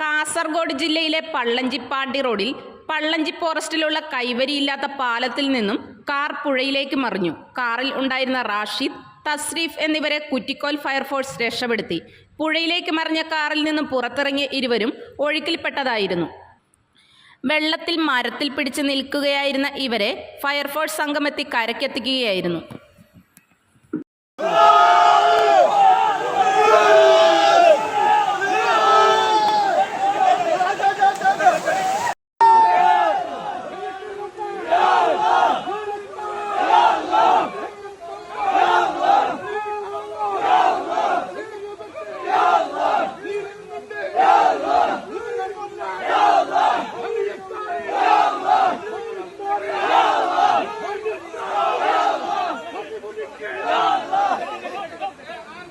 കാസർഗോഡ് ജില്ലയിലെ പള്ളഞ്ചിപ്പാണ്ടി റോഡിൽ പള്ളഞ്ചി ഫോറസ്റ്റിലുള്ള കൈവരിയില്ലാത്ത പാലത്തിൽ നിന്നും കാർ പുഴയിലേക്ക് മറിഞ്ഞു. കാറിൽ ഉണ്ടായിരുന്ന റാഷിദ് തസ്രീഫ് എന്നിവരെ കുറ്റിക്കോൽ ഫയർഫോഴ്സ് രക്ഷപ്പെടുത്തി. പുഴയിലേക്ക് മറിഞ്ഞ കാറിൽ നിന്നും പുറത്തിറങ്ങിയ ഇരുവരും ഒഴുക്കിൽപ്പെട്ടതായിരുന്നു. വെള്ളത്തിൽ മരത്തിൽ പിടിച്ച് നിൽക്കുകയായിരുന്ന ഇവരെ ഫയർഫോഴ്സ് സംഘമെത്തി കരക്കെത്തിക്കുകയായിരുന്നു